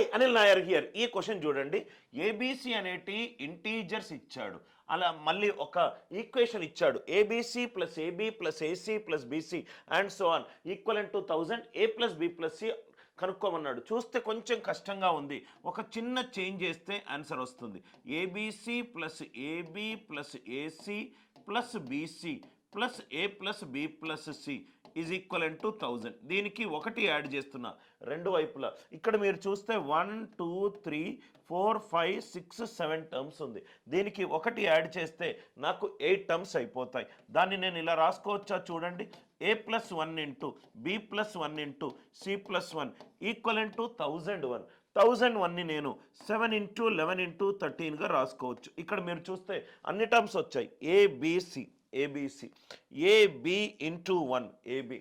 Hi Anil Nair here ఈ question చూడండి. ABC అనేటి ఇంటీజర్స్ ఇచ్చాడు. అలా మళ్ళీ ఒక ఈక్వేషన్ ఇచ్చాడు. ABC plus AB plus AC plus BC and so on equal to thousand A plus B plus C కనుక్కోమన్నాడు. చూస్తే కొంచెం కష్టంగా ఉంది. ఒక చిన్న చేంజ్ చేస్తే ఆన్సర్ వస్తుంది. ABC plus AB plus AC plus BC plus A plus B plus C is equal to thousand దీనికి ఒకటి యాడ్ చేస్తున్నా రెండు వైపులా. ఇక్కడ మీరు చూస్తే one two three four five six seven terms ఉంది. దీనికి ఒకటి యాడ్ చేస్తే నాకు ఎయిట్ టర్మ్స్ అయిపోతాయి. దాన్ని నేను ఇలా రాసుకోవచ్చా చూడండి. A plus one into B plus one into C plus one equal to thousand one thousand వన్ని నేను సెవెన్ ఇంటూ లెవెన్ ఇంటూ థర్టీన్గా రాసుకోవచ్చు. ఇక్కడ మీరు చూస్తే అన్ని టర్మ్స్ వచ్చాయి. ABC ABC AB into one AB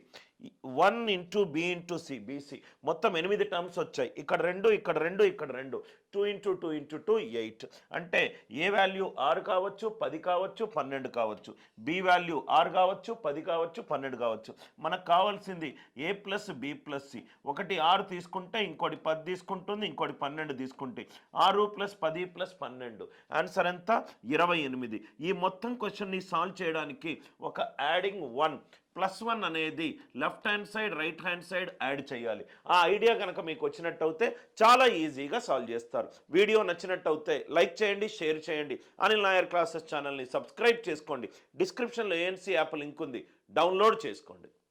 one into B into C BC మొత్తం ఎనిమిది టర్మ్స్ వచ్చాయి. ఇక్కడ రెండు ఇక్కడ రెండు ఇక్కడ రెండు. Two into two into two eight. అంటే ఏ వాల్యూ? ఆరు కావచ్చు పది కావచ్చు పన్నెండు కావచ్చు. బి వాల్యూ ఆరు కావచ్చు పది కావచ్చు పన్నెండు కావచ్చు. మనకు కావాల్సింది A plus B plus C. ఒకటి ఆరు తీసుకుంటే ఇంకోటి పది తీసుకుంటుంది ఇంకోటి పన్నెండు తీసుకుంటే. ఆరు ప్లస్ పది ప్లస్ పన్నెండు. ఆన్సర్ ఎంత? ఇరవై ఎనిమిది. ఈ మొత్తం క్వశ్చన్ని సాల్వ్ చేయడానికి ఒక యాడింగ్ వన్. ప్లస్ వన్ అనేది left hand side right hand side add చేయాలి. ఆ ఐడియా కనుక మీకు వచ్చినట్టు అయితే చాలా ఈజీగా సాల్వ్ చేస్తారు. వీడియో నచ్చినట్టు అయితే లైక్ చేయండి షేర్ చేయండి. అనిల్ నాయర్ క్లాసెస్ ఛానల్ని సబ్స్క్రైబ్ చేసుకోండి. డిస్క్రిప్షన్లో ఏఎన్సీ యాప్ లింక్ ఉంది. డౌన్లోడ్ చేసుకోండి.